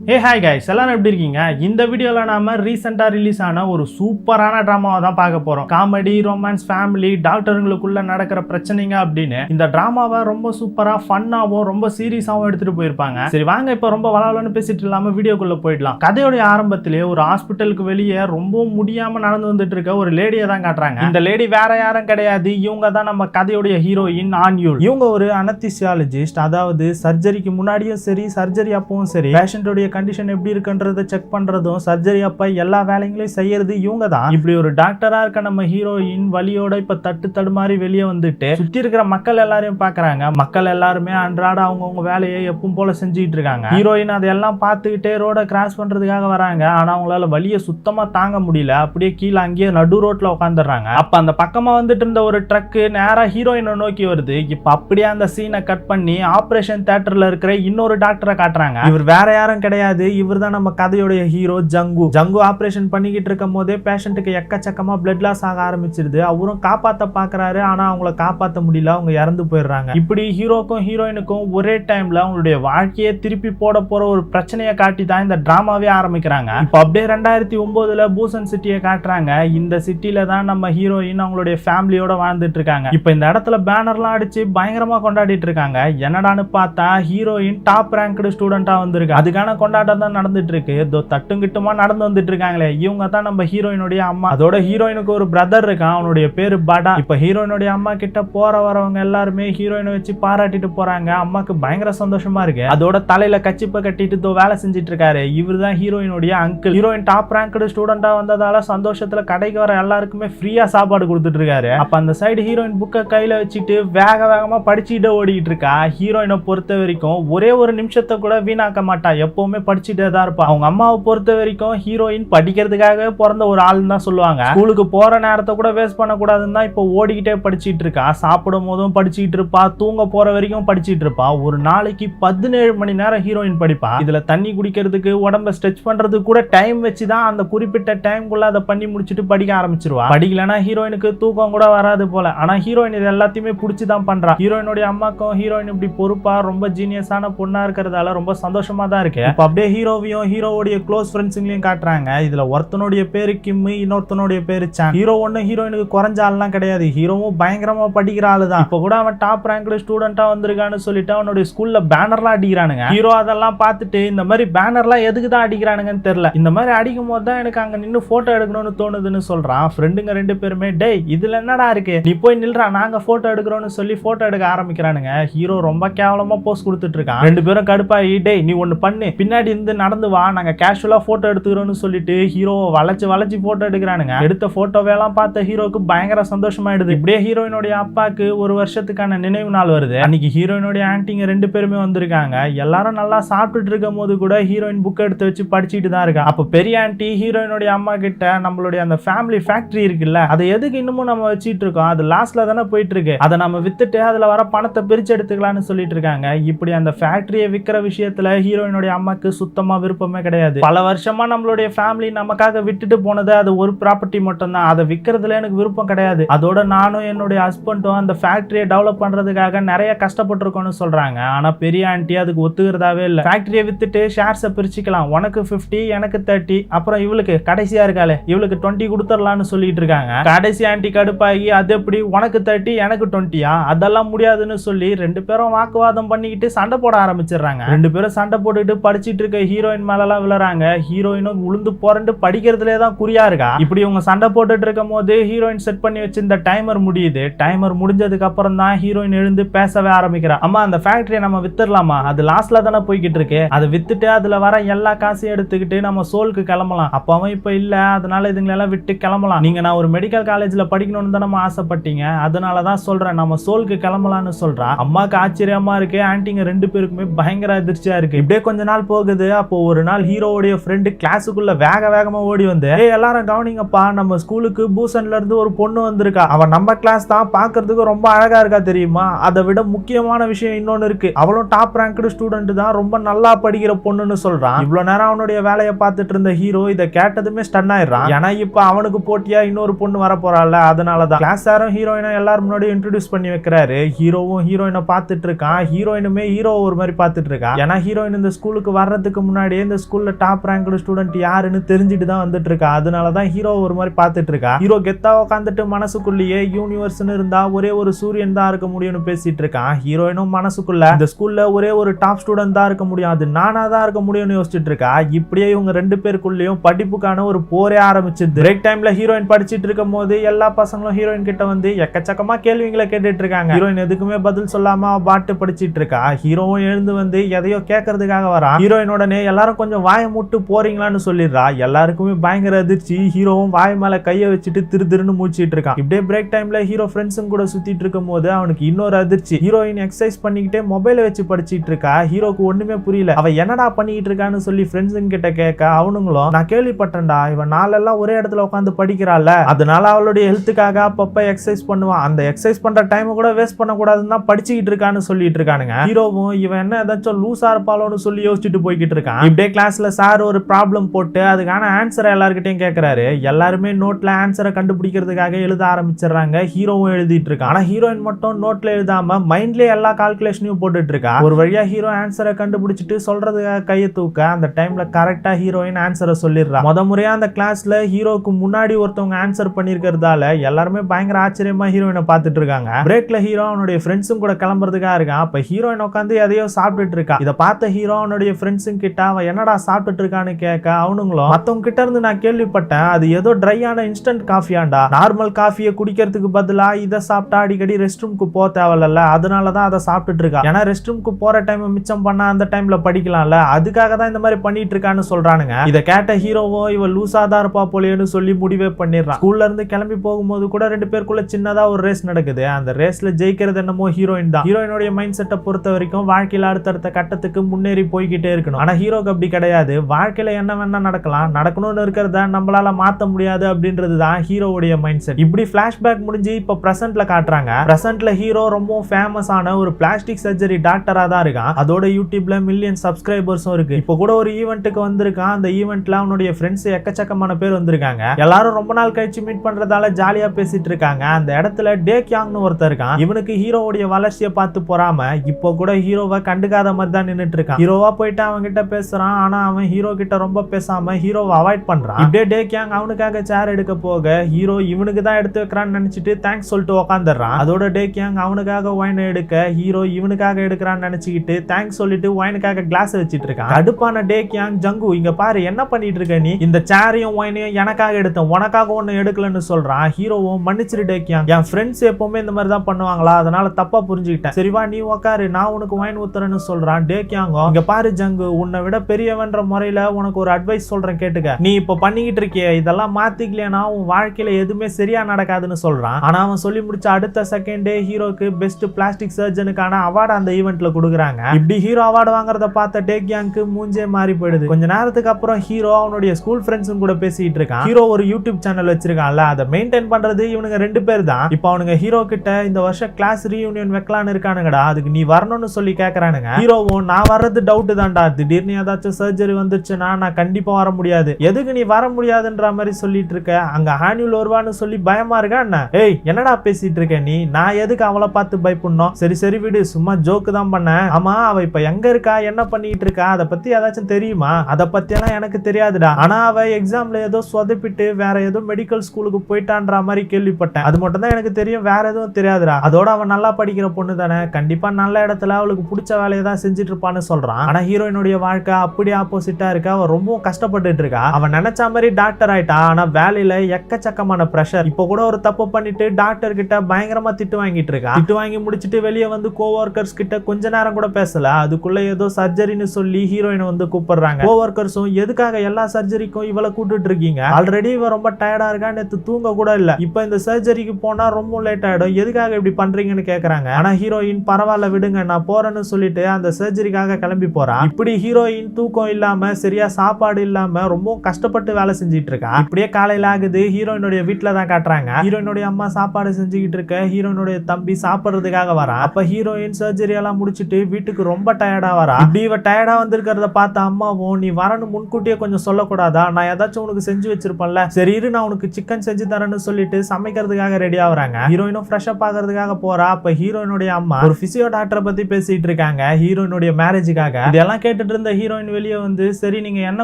ஏ hi guys எல்லாரும் எப்படி இருக்கீங்க? இந்த வீடியோவில் நாம ரீசெண்டாக ரிலீஸ் ஆன ஒரு சூப்பரான ட்ராமாவை தான் பார்க்க போகிறோம் காமெடி ரொமான்ஸ் ஃபேமிலி டாக்டருங்களுக்குள்ள நடக்கிற பிரச்சனைங்க அப்படின்னு. இந்த ட்ராமாவை ரொம்ப சூப்பராக ஃபன்னாகவும் ரொம்ப சீரியஸாகவும் எடுத்துகிட்டு போயிருப்பாங்க. சரி வாங்க இப்போ ரொம்ப வளவலன்னு பேசிட்டு இல்லாமல் வீடியோக்குள்ளே போயிடலாம். கதையோடைய ஆரம்பத்திலேயே ஒரு ஹாஸ்பிட்டலுக்கு வெளியே ரொம்ப முடியாமல் நடந்து வந்துட்டு இருக்க ஒரு லேடியை தான் காட்டுறாங்க. இந்த லேடி வேற யாரும் கிடையாது. இவங்க தான் நம்ம கதையுடைய ஹீரோயின் ஆன்யூல் இவங்க ஒரு அனத்திசியாலஜிஸ்ட் அதாவது சர்ஜரிக்கு முன்னாடியும் சரி சர்ஜரி அப்பவும் சரி பேஷண்ட்டுடைய கண்டிஷன் எப்படி இருக்குன்றத செக் பண்றதும் சர்ஜரி அப்போ எல்லா வேலைகளையும் செய்யறது இவங்க தான் இப்படி ஒரு டாக்டரா இருக்க நம்ம ஹீரோயின் வழியோட இப்ப தட்டு தடுமாறி வெளியே வந்துட்டு சுற்றி இருக்கிற மக்கள் எல்லாரையும் பாக்குறாங்க. மக்கள் எல்லாருமே அன்றாட அவங்கவுங்க வேலையை எப்பவும் போல செஞ்சுட்டு இருக்காங்க. ஹீரோயின் அதெல்லாம் பார்த்துக்கிட்டே ரோட கிராஸ் பண்றதுக்காக வராங்க. ஆனா அவங்களால வழியை சுத்தமா தாங்க முடியல. அப்படியே கீழே அங்கேயே நடு ரோட்ல உட்காந்துடுறாங்க அப்ப அந்த பக்கமா வந்துட்டு இருந்த ஒரு ட்ரக்கு நேரா ஹீரோயினை நோக்கி வருது. இப்ப அப்படியே அந்த சீனை கட் பண்ணி ஆபரேஷன் தியேட்டர்ல இருக்கிற இன்னொரு டாக்டரை காட்டுறாங்க. இவர் வேற யாரும் கிடையாது. இவர் தான் நம்ம கதையுடைய ஹீரோ ஜங்கு. ஜங்கு ஆபரேஷன் பண்ணிக்கிட்டு இருக்கும் போதே பேஷண்ட்டுக்கு எக்கச்சக்கமா பிளட் லாஸ் ஆக ஆரம்பிச்சிருது. அவரும் காப்பாத்த பாக்குறாரு. ஆனா அவங்கள காப்பாத்த முடியல. அவங்க இறந்து போயிடுறாங்க. இப்படி ஹீரோக்கும் ஹீரோயினுக்கும் ஒரே டைம்ல அவங்களுடைய வாழ்க்கையை திருப்பி போட போற ஒரு பிரச்சனையை காட்டி தான் இந்த டிராமாவே ஆரம்பிக்கிறாங்க. இப்போ அப்படியே ரெண்டாயிரத்தி ஒன்பதுல பூசன் சிட்டியை காட்டுறாங்க. இந்த சிட்டில தான் நம்ம ஹீரோயின் அவங்களுடைய ஃபேமிலியோட வாழ்ந்துட்டு இருக்காங்க. இப்போ இந்த இடத்துல பேனர்லாம் அடிச்சு பயங்கரமா கொண்டாடிட்டு இருக்காங்க. என்னடான்னு பார்த்தா ஹீரோயின் டாப் ரேங்க்டு ஸ்டூடெண்டா வந்திருக்கு. அதுக்கான கொண்டாட்டம் தான் நடந்துட்டு இருக்கு ஏதோ தட்டும் கிட்டுமா நடந்து வந்துட்டு இருக்காங்களே இவங்க தான் நம்ம ஹீரோயினுடைய அம்மா. அதோட ஹீரோயினுக்கு ஒரு பிரதர் இருக்கான். அவனுடைய பேரு படா. இப்ப ஹீரோயினுடைய அம்மா கிட்ட போற வரவங்க எல்லாருமே ஹீரோயினை வச்சு பாராட்டிட்டு போறாங்க. அம்மாக்கு பயங்கர சந்தோஷமா இருக்கு. அதோட தலையில கச்சிப்ப கட்டிட்டு தோ வேலை செஞ்சுட்டு இருக்காரு இவர் தான் ஹீரோயினுடைய அங்கிள் ஹீரோயின் டாப் ரேங்க்டு ஸ்டூடெண்டா வந்ததால சந்தோஷத்துல கடைக்கு வர எல்லாருக்குமே ஃப்ரீயா சாப்பாடு கொடுத்துட்டு இருக்காரு அப்ப அந்த சைடு ஹீரோயின் புக்கை கையில வச்சுட்டு வேக வேகமா படிச்சுட்டு ஓடிட்டு இருக்கா ஹீரோயினை பொறுத்த வரைக்கும் ஒரே ஒரு நிமிஷத்தை கூட வீணாக்க மாட்டா. எப்பவுமே படிச்சுட்டே தான் இருப்பான் அவங்க அம்மாவை பொறுத்த வரைக்கும் ஹீரோயின் படிக்கிறதுக்காகவே பிறந்த ஒரு ஆள்னு தான் சொல்லுவாங்க. ஸ்கூலுக்கு போற நேரத்தை கூட வேஸ்ட் பண்ணக்கூடாதுன்னு தான் இப்போ ஓடிக்கிட்டே படிச்சிட்டு இருக்கா. சாப்பிடும் போதும் படிச்சுட்டு இருப்பா. தூங்க போற வரைக்கும் படிச்சிட்டு இருப்பா. ஒரு நாளைக்கு பதினேழு மணி நேரம் ஹீரோயின் படிப்பா. இதுல தண்ணி குடிக்கிறதுக்கு உடம்ப ஸ்ட்ரெச் பண்றதுக்கு கூட டைம் வச்சு தான் அந்த குறிப்பிட்ட டைம்குள்ள அதை பண்ணி முடிச்சுட்டு படிக்க ஆரம்பிச்சிருவா. படிக்கலனா ஹீரோயினுக்கு தூக்கம் கூட வராது போல. ஆனா ஹீரோயின் இது எல்லாத்தையுமே பிடிச்சி தான் பண்றா. ஹீரோயினுடைய அம்மாக்கும் ஹீரோயின் இப்படி பொறுப்பா ரொம்ப ஜீனியஸான பொண்ணா இருக்கிறதால ரொம்ப சந்தோஷமா தான் இருக்கு. அப்படியே ஹீரோவையும் ஹீரோவுடைய க்ளோஸ் ஃப்ரெண்ட்ஸுங்களையும் காட்டுறாங்க. இதுல ஒருத்தனுடைய பேரு கிம்மு இன்னொருத்தனுடைய பேரு சான். ஹீரோ ஒன்று ஹீரோயினுக்கு குறைஞ்ச ஆள்லாம் கிடையாது. ஹீரோவும் பயங்கரமாக படிக்கிற ஆளு தான் இப்போ கூட அவன் டாப் ரேங்க்ல ஸ்டூடெண்டா வந்திருக்கான்னு சொல்லிட்டு அவனுடைய ஸ்கூலில் பேனர்லாம் அடிக்கிறானுங்க. ஹீரோ அதெல்லாம் பார்த்துட்டு இந்த மாதிரி பேனர்லாம் எதுக்கு தான் அடிக்கிறானுங்கன்னு தெரியல. இந்த மாதிரி அடிக்கும் போது தான் எனக்கு அங்கே நின்று ஃபோட்டோ எடுக்கணும்னு தோணுதுன்னு சொல்கிறான் ஃப்ரெண்டுங்க ரெண்டு பேருமே டேய் இதில் என்னடா இருக்கு? நீ போய் நில்றா நாங்க ஃபோட்டோ எடுக்கிறோம்னு சொல்லி ஃபோட்டோ எடுக்க ஆரம்பிக்கிறானுங்க. ஹீரோ ரொம்ப கேவலமாக போஸ்ட் கொடுத்துட்டு இருக்கான். ரெண்டு பேரும் கடுப்பாகி டேய் நீ ஒன்னு பண்ணு. பின்னாடி இருந்து நடந்து வா நாங்க கேஷுவலா போட்டோ எடுத்துக்கிறோம்னு சொல்லிட்டு ஹீரோவை வளைச்சு வளைச்சு போட்டோ எடுக்கிறானுங்க. எடுத்த ஃபோட்டோவெல்லாம் பார்த்த ஹீரோக்கு பயங்கர சந்தோஷமாயிடுது. இப்படியே ஹீரோயினுடைய அப்பாக்கு ஒரு வருஷத்துக்கான நினைவு நாள் வருது. அன்னைக்கு ஹீரோயினுடைய ஆன்ட்டிங்க ரெண்டு பேருமே வந்திருக்காங்க. எல்லாரும் நல்லா சாப்பிட்டுட்டு இருக்கும் போது கூட ஹீரோயின் புக் எடுத்து வச்சு படிச்சுட்டு தான் இருக்கா. அப்போ பெரிய ஆன்ட்டி ஹீரோயினுடைய அம்மா கிட்ட நம்மளுடைய அந்த ஃபேமிலி ஃபேக்டரி இருக்குல்ல அதை எதுக்கு இன்னமும் நம்ம வச்சுட்டு இருக்கோம்? அது லாஸ்ட்ல தானே போயிட்டு இருக்கு. அதை நம்ம வித்துட்டு அதுல வர பணத்தை பிரிச்சு எடுத்துக்கலாம்னு சொல்லிட்டு இருக்காங்க. இப்படி அந்த ஃபேக்டரியை விற்கிற விஷயத்துல ஹீரோயினுடைய அம்மாக்கு சுத்தமா விருப்பமே கிடையாது. பல வருஷமா நம்மளுடைய ஃபேமிலி நமக்காக விட்டுட்டு போனது அது ஒரு ப்ராப்பர்ட்டி மட்டும் தான் அதை விற்கிறதுல எனக்கு விருப்பம் கிடையாது. அதோட நானும் என்னுடைய ஹஸ்பண்டும் அந்த ஃபேக்டரியை டெவலப் பண்றதுக்காக நிறைய கஷ்டப்பட்டிருக்கோம்னு சொல்றாங்க. ஆனால் பெரிய ஆண்டி அதுக்கு ஒத்துக்கிறதாவே இல்லை. ஃபேக்டரியை வித்துட்டு ஷேர்ஸை பிரிச்சுக்கலாம். உனக்கு 50 எனக்கு தேர்ட்டி அப்புறம் இவளுக்கு கடைசியா இருக்காளே இவளுக்கு டுவெண்ட்டி கொடுத்துடலான்னு சொல்லிட்டு இருக்காங்க. கடைசி ஆண்டி கடுப்பாகி அது எப்படி? உனக்கு தேர்ட்டி எனக்கு டுவெண்ட்டியா அதெல்லாம் முடியாதுன்னு சொல்லி ரெண்டு பேரும் வாக்குவாதம் பண்ணிக்கிட்டு சண்டை போட ஆரம்பிச்சிடுறாங்க. ரெண்டு பேரும் சண்டை போட்டுக்கிட்டு நடிச்சிட்டு இருக்க ஹீரோயின் மேலலாம் விழுறாங்க. ஹீரோயினும் உளுந்து போறண்டு படிக்கிறதுலே தான் குறியா இருக்கா? இப்படி இவங்க சண்டை போட்டுட்டு இருக்கும் போது ஹீரோயின் செட் பண்ணி வச்சிருந்த டைமர் முடியுது. டைமர் முடிஞ்சதுக்கு அப்புறம் தான் ஹீரோயின் எழுந்து பேசவே ஆரம்பிக்கிறா. அம்மா அந்த ஃபேக்டரியை நம்ம வித்துடலாமா? அது லாஸ்ட்ல தானே போய்கிட்டு இருக்கு. அதை வித்துட்டு அதுல வர எல்லா காசையும் எடுத்துக்கிட்டு நம்ம சோலுக்கு கிளம்பலாம். அப்பவும் இப்ப இல்ல. அதனால இதுங்களெல்லாம் விட்டு கிளம்பலாம். நீங்க நான் ஒரு மெடிக்கல் காலேஜ்ல படிக்கணும்னு தான் நம்ம ஆசைப்பட்டீங்க. அதனால தான் சொல்றேன். நம்ம சோலுக்கு கிளம்பலாம்னு சொல்றா. அம்மாக்கு ஆச்சரியமா இருக்கு. ஆன்ட்டிங்க ரெண்டு பேருக்குமே பயங்கர அதிர்ச்சியா இருக்கு. இப்படியே கொஞ்ச நாள் போகுது. அப்போ ஒரு நாள் ஹீரோவுடைய ஃப்ரெண்டு கிளாஸுக்குள்ள வேக வேகமா ஓடி வந்து எல்லாரும் கவனிங்கப்பா நம்ம ஸ்கூலுக்கு பூசன்ல இருந்து ஒரு பொண்ணு வந்திருக்கா. அவன் நம்ம கிளாஸ் தான் பாக்குறதுக்கு ரொம்ப அழகா இருக்கா தெரியுமா? அதை விட முக்கியமான விஷயம் இன்னொன்னு இருக்கு. அவளும் டாப் ரேங்க்டு ஸ்டூடெண்ட் தான் ரொம்ப நல்லா படிக்கிற பொண்ணுன்னு சொல்றான். இவ்வளவு நேரம் அவனுடைய வேலையை பார்த்துட்டு இருந்த ஹீரோ இதை கேட்டதுமே ஸ்டன் ஆயிடுறான். ஏன்னா இப்ப அவனுக்கு போட்டியா இன்னொரு பொண்ணு வர போறாள் அதனாலதான். கிளாஸ் சாரும் ஹீரோயினும் எல்லாரும் முன்னாடி இன்ட்ரடியூஸ் பண்ணி வைக்கிறாரு. ஹீரோவும் ஹீரோயினை பார்த்துட்டு இருக்கான். ஹீரோயினுமே ஹீரோ ஒரு மாதிரி பார்த்துட்டு இருக்கான். ஏன்னா ஹீரோயின் இந்த ஸ்கூலுக்கு வர வர்றதுக்கு முன்னாடியே இந்த ஸ்கூல்ல டாப் ரேங்க்டு ஸ்டூடெண்ட் யாருன்னு தெரிஞ்சுட்டு தான் வந்துட்டு இருக்கா அதனால தான் ஹீரோ ஒரு மாதிரி பார்த்துட்டு இருக்கா ஹீரோ கெத்தா உட்காந்துட்டு மனசுக்குள்ளேயே யூனிவர்ஸ்னு இருந்தா ஒரே ஒரு சூரியன் தான் இருக்க முடியும்னு பேசிட்டு இருக்கான் ஹீரோயினும் மனசுக்குள்ள இந்த ஸ்கூல்ல ஒரே ஒரு டாப் ஸ்டூடெண்ட் தான் இருக்க முடியும். அது நானா தான் இருக்க முடியும்னு யோசிச்சுட்டு இருக்கா இப்படியே இவங்க ரெண்டு பேருக்குள்ளேயும் படிப்புக்கான ஒரு போரே ஆரம்பிச்சிருது பிரேக் டைம்ல ஹீரோயின் படிச்சிட்டு இருக்கும் போது எல்லா பசங்களும் ஹீரோயின் கிட்ட வந்து எக்கச்சக்கமா கேள்விங்களை கேட்டுட்டு இருக்காங்க ஹீரோயின் எதுக்குமே பதில் சொல்லாம பாட்டு படிச்சிட்டு இருக்கா ஹீரோவும் எழுந்து வந்து எதையோ கேட்கறதுக்காக வரா ஹீரோ ஹீரோயினோடனே எல்லாரும் கொஞ்சம் வாயை மூட்டு போறீங்களான்னு சொல்லிடுறா. எல்லாருக்குமே பயங்கர அதிர்ச்சி. ஹீரோவும் வாய் மேல கையை வச்சுட்டு திரு திருன்னு மூச்சிட்டு இருக்கான். இப்படியே பிரேக் டைம்ல ஹீரோ ஃப்ரெண்ட்ஸும் கூட சுத்திட்டு இருக்கும் போது அவனுக்கு இன்னொரு அதிர்ச்சி. ஹீரோயின் எக்ஸசைஸ் பண்ணிக்கிட்டே மொபைலை வச்சு படிச்சிட்டு இருக்கா. ஹீரோக்கு ஒண்ணுமே புரியல. அவ என்னடா பண்ணிட்டு இருக்கான்னு சொல்லி ஃப்ரெண்ட்ஸுங்க கிட்ட கேட்க அவனுங்களும் நான் கேள்விப்பட்டேன்டா. இவன் நாளெல்லாம் ஒரே இடத்துல உட்காந்து படிக்கிறாள் அதனால அவளுடைய ஹெல்த்துக்காக அப்பப்ப எக்ஸசைஸ் பண்ணுவான். அந்த எக்ஸசைஸ் பண்ற டைம் கூட வேஸ்ட் பண்ணக்கூடாதுன்னு தான் படிச்சுக்கிட்டு இருக்கான்னு சொல்லிட்டு இருக்கானுங்க. ஹீரோவும் இவன் என்ன ஏதாச்சும் லூசா இருப்பாளோன்னு சொல்லி யோசிச்சுட்டு போய்கிட்டு இருக்கான் இப்படியே கிளாஸ்ல சார் ஒரு ப்ராப்ளம் போட்டு அதுக்கான ஆன்சரை எல்லாருக்கிட்டையும் கேட்கறாரு எல்லாருமே நோட்ல ஆன்சரை கண்டுபிடிக்கிறதுக்காக எழுத ஆரம்பிச்சிடுறாங்க. ஹீரோவும் எழுதிட்டு இருக்கான் ஆனா ஹீரோயின் மட்டும் நோட்ல எழுதாம மைண்ட்லயே எல்லா கால்குலேஷனையும் போட்டுட்டு இருக்கா ஒரு வழியா ஹீரோ ஆன்சரை கண்டுபிடிச்சிட்டு சொல்றதுக்காக கையை தூக்க அந்த டைம்ல கரெக்டா ஹீரோயின் ஆன்சரை சொல்லிடுறா. முத முறையா அந்த கிளாஸ்ல ஹீரோக்கு முன்னாடி ஒருத்தவங்க ஆன்சர் பண்ணிருக்கிறதால எல்லாருமே பயங்கர ஆச்சரியமா ஹீரோயினை பார்த்துட்டு இருக்காங்க பிரேக்ல ஹீரோ அவனுடைய ஃப்ரெண்ட்ஸும் கூட கிளம்புறதுக்காக இருக்கான். அப்ப ஹீரோயின் உட்காந்து எதையோ சாப்பிட்டுட்டு இருக்கா இதை பார்த்த ஹீரோ அவனுடைய ஃப்ரெண்ட்ஸும் கிட்ட அவன் என்னடா சாப்பிட்டுட்டு இருக்கான்னு கேட்க அவனுங்களும் மற்றவங்க கிட்ட இருந்து நான் கேள்விப்பட்டேன். அது ஏதோ ட்ரையான இன்ஸ்டன்ட் காஃபியாண்டா நார்மல் காஃபியை குடிக்கிறதுக்கு பதிலா இதை சாப்பிட்டா அடிக்கடி ரெஸ்ட் ரூம்க்கு போக தேவையில்ல அதனால தான் அதை சாப்பிட்டுட்டு இருக்கா. ஏன்னா ரெஸ்ட் ரூம்க்கு போற டைம் மிச்சம் பண்ணா அந்த டைம்ல படிக்கலாம்ல. அதுக்காக தான் இந்த மாதிரி பண்ணிட்டு இருக்கான்னு சொல்றானுங்க. இதை கேட்ட ஹீரோவோ இவ லூசா தான் இருப்பா போலேன்னு சொல்லி முடிவே பண்ணிடுறான். ஸ்கூல்ல இருந்து கிளம்பி போகும்போது கூட ரெண்டு பேருக்குள்ள சின்னதா ஒரு ரேஸ் நடக்குது. அந்த ரேஸ்ல ஜெயிக்கிறது என்னமோ ஹீரோயின் தான். ஹீரோயினுடைய மைண்ட் செட்டை பொறுத்த வரைக்கும் வாழ்க்கையில் அடுத்தடுத்த கட்டத்துக்கு முன்னேறி போய்கிட்டே இருக்கு. இருக்கணும். ஆனா ஹீரோக்கு அப்படி கிடையாது. வாழ்க்கையில என்ன வேணா நடக்கலாம். நடக்கணும்னு இருக்கிறத நம்மளால மாத்த முடியாது அப்படின்றது தான் ஹீரோவுடைய மைண்ட் செட் இப்படி ஃப்ளாஷ்பேக் முடிஞ்சு இப்போ பிரசன்ட்ல காட்டுறாங்க. பிரசன்ட்ல ஹீரோ ரொம்ப ஃபேமஸ் ஆன ஒரு பிளாஸ்டிக் சர்ஜரி டாக்டரா தான் இருக்கான். அதோட யூடியூப்ல மில்லியன் சப்ஸ்கிரைபர்ஸும் இருக்கு. இப்போ கூட ஒரு ஈவெண்ட்டுக்கு வந்திருக்கான். அந்த ஈவெண்ட்ல அவனுடைய ஃப்ரெண்ட்ஸ் எக்கச்சக்கமான பேர் வந்திருக்காங்க. எல்லாரும் ரொம்ப நாள் கழிச்சு மீட் பண்றதால ஜாலியா பேசிட்டு இருக்காங்க. அந்த இடத்துல டே கியாங்னு ஒருத்தர் இருக்கான். இவனுக்கு ஹீரோவுடைய வளர்ச்சியை பார்த்து போறாம இப்போ கூட ஹீரோவை கண்டுக்காத மாதிரி தான் நின்னுட்டு இருக்கான். ஹீரோவா போயிட்டு அவன் கிட்ட பேசுறான் ஆனா அவன் ஹீரோ கிட்ட ரொம்ப பேசாம ஹீரோவை அவாய்ட் பண்றான். இப்படியே டே கேங் அவனுக்காக சேர் எடுக்க போக ஹீரோ இவனுக்கு தான் எடுத்து வைக்கிறான்னு நினைச்சிட்டு தேங்க்ஸ் சொல்லிட்டு உக்காந்துடுறான். அதோட டே கேங் அவனுக்காக ஒயின் எடுக்க ஹீரோ இவனுக்காக எடுக்கிறான்னு நினைச்சுக்கிட்டு தேங்க்ஸ் சொல்லிட்டு ஒயினுக்காக கிளாஸ் வச்சிட்டு இருக்கான். அடுப்பான டே கேங் ஜங்கு இங்க பாரு என்ன பண்ணிட்டு இருக்க நீ? இந்த சேரையும் ஒயினையும் எனக்காக எடுத்தேன் உனக்காக ஒண்ணு எடுக்கலன்னு சொல்றான். ஹீரோவும் மன்னிச்சிரு டே கேங் என் ஃப்ரெண்ட்ஸ் எப்பவுமே இந்த மாதிரி தான் பண்ணுவாங்களா? அதனால தப்பா புரிஞ்சுக்கிட்டேன். சரிவா நீ உக்காரு நான் உனக்கு ஒயின் ஊத்துறேன்னு சொல்றான். டே கேங்கும் இங்க பாரு ஜங்கு உன்னை விட பெரியவன்ற முறையில உனக்கு ஒரு அட்வைஸ் சொல்றேன் கேட்டுக்க. நீ இப்ப பண்ணிக்கிட்டு இருக்கிய இதெல்லாம் மாத்திக்கலையா உன் வாழ்க்கையில எதுவுமே சரியா நடக்காதுன்னு சொல்றான். ஆனா அவன் சொல்லி முடிச்ச அடுத்த செகண்டே ஹீரோக்கு பெஸ்ட் பிளாஸ்டிக் சர்ஜனுக்கான அவார்டு அந்த ஈவெண்ட்ல கொடுக்குறாங்க. இப்படி ஹீரோ அவார்டு வாங்குறத பார்த்த டேக்யாங்க்கு மூஞ்சே மாறி போயிடுது. கொஞ்ச நேரத்துக்கு அப்புறம் ஹீரோ அவனுடைய ஸ்கூல் ஃப்ரெண்ட்ஸும் கூட பேசிட்டு இருக்கான். ஹீரோ ஒரு யூடியூப் சேனல் வச்சிருக்கான்ல அதை மெயின்டைன் பண்றது இவனுங்க ரெண்டு பேர் தான். இப்போ அவனுங்க ஹீரோ கிட்ட இந்த வருஷம் கிளாஸ் ரீயூனியன் வைக்கலான்னு இருக்கானுங்கடா அதுக்கு நீ வரணும்னு சொல்லி கேக்குறானுங்க. ஹீரோவும் நான் வர்றது டவுட் தான்டா திடீர்னு ஏதாச்சும் சர்ஜரி வந்துருச்சுன்னா நான் கண்டிப்பா வர முடியாது. எதுக்கு நீ வர முடியாதுன்ற மாதிரி சொல்லிட்டு இருக்க? அங்க ஆனுவல் வருவான்னு சொல்லி பயமா இருக்கா என்ன? ஏய் என்னடா பேசிட்டு இருக்க நீ? நான் எதுக்கு அவளை பார்த்து பயப்படணும்? சரி சரி விடு. சும்மா ஜோக்கு தான் பண்ணேன். ஆமா அவ இப்ப எங்க இருக்கா? என்ன பண்ணிட்டு இருக்கா? அதை பத்தி ஏதாச்சும் தெரியுமா? அதை பத்தி எல்லாம் எனக்கு தெரியாதுடா. ஆனா அவ எக்ஸாம்ல ஏதோ சொதப்பிட்டு வேற ஏதோ மெடிக்கல் ஸ்கூலுக்கு போயிட்டான்ற மாதிரி கேள்விப்பட்டேன். அது மட்டும் தான் எனக்கு தெரியும். வேற எதுவும் தெரியாதுடா. அதோட அவன் நல்லா படிக்கிற பொண்ணு தானே. கண்டிப்பா நல்ல இடத்துல அவளுக்கு பிடிச்ச வேலையை தான் செஞ்சுட்டு இருப்பான்னு சொல்றான். ஆனா ஹீரோயினுடைய வாழ்க்கை அப்படி ஆப்போசிட்டா இருக்கா. அவ ரொம்ப கஷ்டப்பட்டுட்டு இருக்கா. அவன் நினைச்ச மாதிரி டாக்டர் ஆயிட்டா ஆனா வேலையில எக்கச்சக்கமான ப்ரெஷர் இப்போ கூட ஒரு தப்பு பண்ணிட்டு டாக்டர் கிட்ட பயங்கரமா திட்டு வாங்கிட்டு இருக்கா. திட்டு வாங்கி முடிச்சிட்டு வெளியே வந்து கோவர்க்கர்ஸ் கிட்ட கொஞ்ச நேரம் கூட பேசல. அதுக்குள்ள ஏதோ சர்ஜரின்னு சொல்லி ஹீரோயினை வந்து கூப்பிடுறாங்க. கோவர்க்கர்ஸும் எதுக்காக எல்லா சர்ஜரிக்கும் இவளை கூட்டிட்டு இருக்கீங்க? ஆல்ரெடி இவ ரொம்ப டயர்டா இருக்கா? நேத்து தூங்க கூட இல்ல. இப்போ இந்த சர்ஜரிக்கு போனா ரொம்ப லேட் ஆயிடும். எதுக்காக இப்படி பண்றீங்கன்னு கேக்குறாங்க. ஆனா ஹீரோயின் பரவாயில்ல விடுங்க. நான் போறேன்னு சொல்லிட்டு அந்த சர்ஜரிக்காக கிளம்பி போறா. இப்படி ஹீரோயின் தூக்கம் இல்லாம சரியா சாப்பாடு இல்லாம ரொம்ப கஷ்டப்பட்டு வேலை செஞ்சுட்டு இருக்கா இப்படியே காலையில ஆகுது ஹீரோயினுடைய வீட்டுல தான் காட்டுறாங்க. ஹீரோயினுடைய அம்மா சாப்பாடு செஞ்சுக்கிட்டு இருக்க ஹீரோயினுடைய தம்பி சாப்பிடுறதுக்காக வரா. அப்ப ஹீரோயின் சர்ஜரி எல்லாம் முடிச்சிட்டு வீட்டுக்கு ரொம்ப டயர்டா வரா. இப்படி இவ டயர்டா வந்திருக்கிறத பார்த்த அம்மாவும் நீ வரணும் முன்கூட்டியே கொஞ்சம் சொல்லக்கூடாதா? நான் ஏதாச்சும் உனக்கு செஞ்சு வச்சிருப்பேன்ல. சரி இரு நான் உனக்கு சிக்கன் செஞ்சு தரேன்னு சொல்லிட்டு சமைக்கிறதுக்காக ரெடி ஆகுறாங்க ஹீரோயினும் ஃப்ரெஷ் அப் ஆகிறதுக்காக போறா. அப்ப ஹீரோயினுடைய அம்மா ஒரு பிசியோ டாக்டரை பத்தி பேசிட்டு இருக்காங்க ஹீரோயினுடைய மேரேஜுக்காக இதெல்லாம் கேட்டு கேட்டுட்டு இருந்த ஹீரோயின் வெளியே வந்து சரி நீங்க என்ன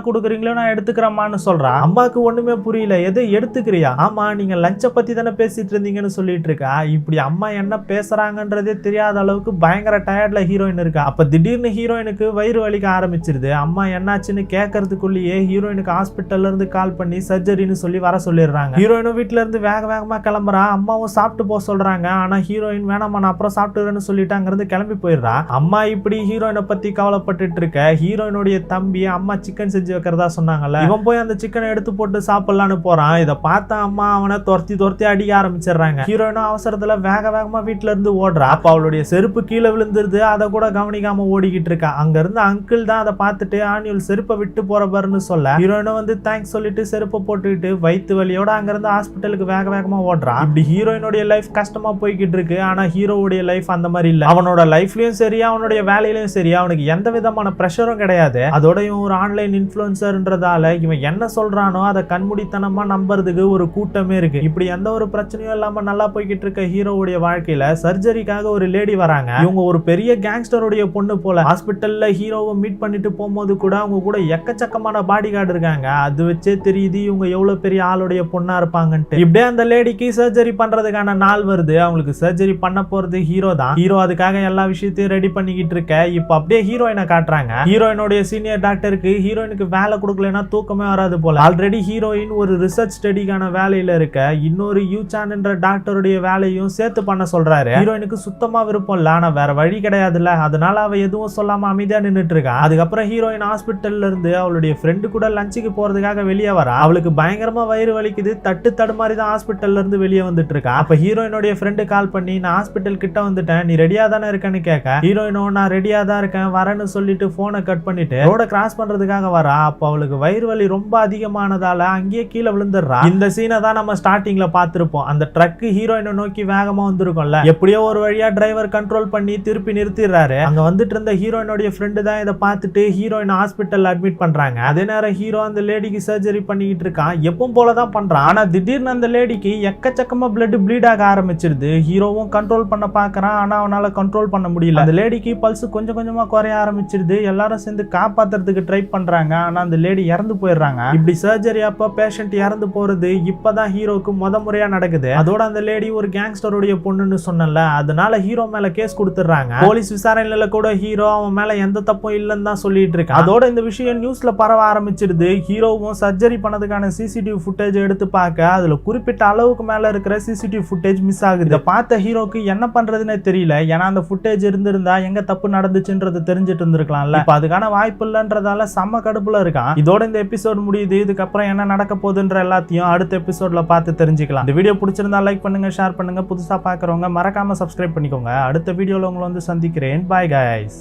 கொடுக்குறீங்களோ நான் எடுத்துக்கிறேம்மான்னு சொல்றான் அம்மாக்கு ஒண்ணுமே புரியல. எதை எடுத்துக்கிறியா? ஆமா நீங்க லஞ்ச பத்தி தானே பேசிட்டு இருந்தீங்கன்னு சொல்லிட்டு இருக்கா. இப்படி அம்மா என்ன பேசுறாங்கன்றதே தெரியாத அளவுக்கு பயங்கர டயர்ட்ல ஹீரோயின் இருக்கா. அப்ப திடீர்னு ஹீரோயினுக்கு வயிறு வலிக்க ஆரம்பிச்சிருது. அம்மா என்னாச்சுன்னு கேட்கறதுக்குள்ளேயே ஹீரோயினுக்கு ஹாஸ்பிட்டல்ல இருந்து கால் பண்ணி சர்ஜரின்னு சொல்லி வர சொல்லிடுறாங்க. ஹீரோயினும் வீட்டுல இருந்து வேக வேகமா கிளம்புறா. அம்மாவும் சாப்பிட்டு போக சொல்றாங்க. ஆனா ஹீரோயின் வேணாமா நான் அப்புறம் சாப்பிட்டுறேன்னு சொல்லிட்டு அங்கிருந்து கிளம்பி போயிடுறா. அம்மா இப்படி ஹீரோயினை பத்தி கவலைப்பட்டுட்டு இருக்க. ஹீரோயினுடைய தம்பி அம்மா சிக்கன் செஞ்சு வைக்கிறதா சொன்னாங்கல்ல? இவன் போய் அந்த சிக்கனை எடுத்து போட்டு சாப்பிடலான்னு போறான். இதை பார்த்த அம்மா அவனை துரத்தி துரத்தி அடிக்க ஆரம்பிச்சிடுறாங்க. ஹீரோயினும் அவசரத்துல வேக வேகமா வீட்ல இருந்து ஓடுறா. அப்ப அவளுடைய செருப்பு கீழே விழுந்துருது. அதை கூட கவனிக்காம ஓடிக்கிட்டு இருக்கா. அங்க இருந்து அங்கிள் தான் அதை பார்த்துட்டு ஆனியல் செருப்பை விட்டு போற பாருன்னு சொல்ல. ஹீரோயினும் வந்து தேங்க்ஸ் சொல்லிட்டு செருப்பை போட்டுக்கிட்டு வயிற்று வலியோட அங்க இருந்து ஹாஸ்பிட்டலுக்கு வேக வேகமா ஓடுறான் இப்படி ஹீரோயினுடைய லைஃப் கஷ்டமா போய்கிட்டு இருக்கு. ஆனா ஹீரோவுடைய லைஃப் அந்த மாதிரி இல்ல. அவனோட லைஃப்லயும் சரி அவனுடைய வேலையிலயும் சரி. அவனுக்கு எந்த விதமான பிரச்சனை ப்ரெஷரும் கிடையாது. அதோட இவன் ஒரு ஆன்லைன் இன்ஃப்ளூயன்சர்ன்றதால இவன் என்ன சொல்றானோ அதை கண்மூடித்தனமா நம்புறதுக்கு ஒரு கூட்டமே இருக்கு. இப்படி எந்த ஒரு பிரச்சனையும் இல்லாம நல்லா போய்கிட்டு இருக்க ஹீரோவுடைய வாழ்க்கையில சர்ஜரிக்காக ஒரு லேடி வராங்க. இவங்க ஒரு பெரிய கேங்ஸ்டருடைய பொண்ணு போல ஹாஸ்பிட்டல்ல ஹீரோவை மீட் பண்ணிட்டு போகும்போது கூட அவங்க கூட எக்கச்சக்கமான பாடி கார்டு இருக்காங்க. அது வச்சே தெரியுது இவங்க எவ்வளவு பெரிய ஆளுடைய பொண்ணா இருப்பாங்கன்ட்டு. இப்படியே அந்த லேடிக்கு சர்ஜரி பண்றதுக்கான நாள் வருது. அவங்களுக்கு சர்ஜரி பண்ண போறது ஹீரோ தான். ஹீரோ அதுக்காக எல்லா விஷயத்தையும் ரெடி பண்ணிக்கிட்டு இருக்க. இப்போ அப்படியே ஹீரோயினை காட்டுறாங்க. ஹீரோயினுடைய சீனியர் டாக்டருக்கு ஹீரோயினுக்கு வேலை கொடுக்கலனா தூக்கமே வராது போல. ஆல்ரெடி ஹீரோயின் ஒரு ரிசர்ச் ஸ்டடிக்கான வேலையில இருக்க இன்னொரு யூசான் என்ற டாக்டருடைய வேலையும் சேர்த்து பண்ண சொல்றாரு. ஹீரோயினுக்கு சுத்தமா விருப்பம் இல்ல ஆனா வேற வழி கிடையாதுல்ல. அதனால அவ எதுவும் சொல்லாம அமைதியா நின்றுட்டு இருக்கா. அதுக்கப்புறம் ஹீரோயின் ஹாஸ்பிட்டல்ல இருந்து அவளுடைய ஃப்ரெண்டு கூட லஞ்சுக்கு போறதுக்காக வெளியே வரா. அவளுக்கு பயங்கரமா வயிறு வலிக்குது தட்டு தடுமாறி தான் ஹாஸ்பிட்டல்ல இருந்து வெளியே வந்துட்டு இருக்கா. அப்ப ஹீரோயினுடைய ஃப்ரெண்டு கால் பண்ணி நான் ஹாஸ்பிட்டல் கிட்ட வந்துட்டேன் நீ ரெடியா தானே இருக்கேன்னு கேட்க ஹீரோயினோ நான் ரெடியா தான் இருக்கேன் வரேன்னு சொல்லிட்டு போன் கட் பண்ணிட்டு ரோட கிராஸ் பண்றதுக்காக வரா. அப்ப அவளுக்கு வயிறு வலி ரொம்ப அதிகமானதால அங்கேயே கீழே விழுந்துடுறா. இந்த சீனை தான் நம்ம ஸ்டார்டிங்ல பார்த்திருப்போம். அந்த ட்ரக் ஹீரோயினை நோக்கி வேகமா வந்திருக்கும்ல. எப்படியோ ஒரு வழியா டிரைவர் கண்ட்ரோல் பண்ணி திருப்பி நிறுத்திடுறாரு. அங்க வந்துட்டு இருந்த ஹீரோயினுடைய ஃப்ரெண்டு தான் இதை பார்த்துட்டு ஹீரோயின் ஹாஸ்பிட்டல் அட்மிட் பண்றாங்க. அதே நேரம் ஹீரோ அந்த லேடிக்கு சர்ஜரி பண்ணிக்கிட்டு இருக்கான். எப்பவும் போல தான் பண்றான். ஆனா திடீர்னு அந்த லேடிக்கு எக்கச்சக்கமா பிளட் ப்ளீட் ஆக ஆரம்பிச்சிருது. ஹீரோவும் கண்ட்ரோல் பண்ண பாக்குறான் ஆனா அவனால கண்ட்ரோல் பண்ண முடியல. அந்த லேடிக்கு பல்ஸ் கொஞ்சம் கொஞ்சமா குறைய ஆரம்பிச்சிருது. எல்லாரும் சேர்ந்து காப்பாத்துறதுக்கு ட்ரை பண்றாங்க. ஆனா அந்த லேடி இறந்து போயிடுறாங்க. இப்படி சர்ஜரி அப்ப பேஷண்ட் இறந்து போறது இப்பதான் ஹீரோக்கு முத முறையா நடக்குது. அதோட அந்த லேடி ஒரு கேங்ஸ்டருடைய பொண்ணுன்னு சொன்னல அதனால ஹீரோ மேல கேஸ் கொடுத்துறாங்க போலீஸ் விசாரணையில கூட ஹீரோ அவன் மேல எந்த தப்பும் இல்லைன்னு தான் சொல்லிட்டு இருக்கான். அதோட இந்த விஷயம் நியூஸ்ல பரவ ஆரம்பிச்சிருது. ஹீரோவும் சர்ஜரி பண்ணதுக்கான சிசிடிவி ஃபுட்டேஜ் எடுத்து பார்க்க அதுல குறிப்பிட்ட அளவுக்கு மேல இருக்கிற சிசிடிவி ஃபுட்டேஜ் மிஸ் ஆகுது. இதை பார்த்த ஹீரோக்கு என்ன பண்றதுன்னே தெரியல. ஏன்னா அந்த ஃபுட்டேஜ் இருந்திருந்தா எங்க தப்பு நடந்துச்சுன்றது தெரிஞ்சுட்டு இருந்திருக்கலாம்ல. இப்போ அதுக்கான வாய்ப்பு இல்லைன்றதால செம்ம கடுப்புல இருக்கான். இதோட இந்த எபிசோட் முடியுது இதுக்கப்புறம் என்ன நடக்க போகுதுன்ற எல்லாத்தையும் அடுத்த எபிசோட்ல பார்த்து தெரிஞ்சுக்கலாம். இந்த வீடியோ பிடிச்சிருந்தா லைக் பண்ணுங்க ஷேர் பண்ணுங்க. புதுசா பாக்குறவங்க மறக்காம சப்ஸ்கிரைப் பண்ணிக்கோங்க. அடுத்த வீடியோல உங்களை வந்து சந்திக்கிறேன். Bye guys